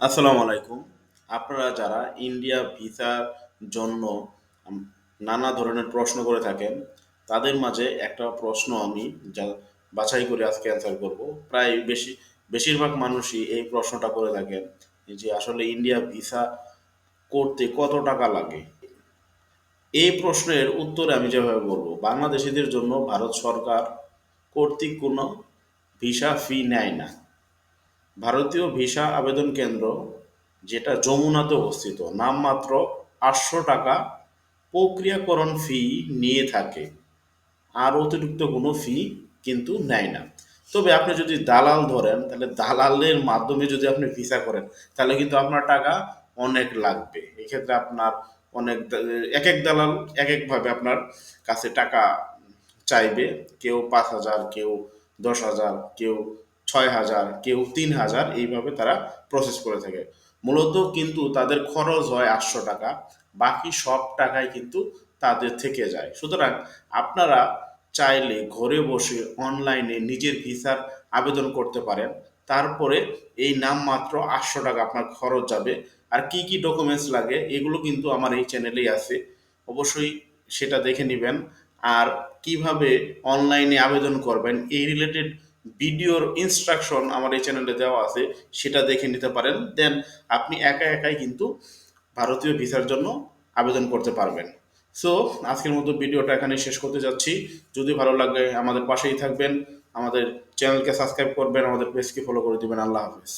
আসসালামু আলাইকুম। আপনারা যারা ইন্ডিয়া ভিসার জন্য নানা ধরনের প্রশ্ন করে থাকেন, তাদের মাঝে একটা প্রশ্ন আমি যা বাছাই করে আজকে অ্যান্সার করব। প্রায় বেশি, বেশিরভাগ মানুষই এই প্রশ্নটা করে থাকেন যে আসলে ইন্ডিয়া ভিসা করতে কত টাকা লাগে? এই প্রশ্নের উত্তরে আমি যেভাবে বলব, বাংলাদেশিদের জন্য ভারত সরকার কর্তৃক কোনো ভিসা ফি নেয় না। ভারতীয় ভিসা আবেদন কেন্দ্র, যেটা যমুনাতে অবস্থিত, নামমাত্র আটশো টাকা প্রক্রিয়াকরণ ফি নিয়ে থাকে। আর অতিরিক্ত কোনো ফি কিন্তু নেয় না। তবে আপনি যদি দালাল ধরেন, তাহলে দালালের মাধ্যমে যদি আপনি ভিসা করেন, তাহলে কিন্তু আপনার টাকা অনেক লাগবে। এক্ষেত্রে আপনার অনেক এক এক দালাল এক একভাবে আপনার কাছে টাকা চাইবে। কেউ পাঁচ হাজার, কেউ দশ হাজার, কেউ ছয় হাজার, কেউ তিন হাজার এইভাবে তারা প্রসেস করে থাকে। মূলত কিন্তু তাদের খরচ হয় আটশো টাকা, বাকি সব টাকাই কিন্তু তাদের থেকে যায়। সুতরাং আপনারা চাইলে ঘরে বসে অনলাইনে নিজের ভিসার আবেদন করতে পারেন। তারপরে এই নামমাত্র আটশো টাকা আপনার খরচ যাবে। আর কি কি ডকুমেন্টস লাগে, এগুলো কিন্তু আমার এই চ্যানেলেই আছে। অবশ্যই সেটা দেখে নেবেন। আর কীভাবে অনলাইনে আবেদন করবেন, এই রিলেটেড ভিডিওর ইনস্ট্রাকশন আমার এই চ্যানেলে দেওয়া আছে, সেটা দেখে নিতে পারেন। দেন আপনি একা একাই কিন্তু ভারতীয় ভিসার জন্য আবেদন করতে পারবেন। সো আজকের মতো ভিডিওটা এখানে শেষ করতে যাচ্ছি। যদি ভালো লাগে, আমাদের পাশেই থাকবেন। আমাদের চ্যানেলকে সাবস্ক্রাইব করবেন, আমাদের পেজকে ফলো করে দেবেন। আল্লাহ হাফিজ।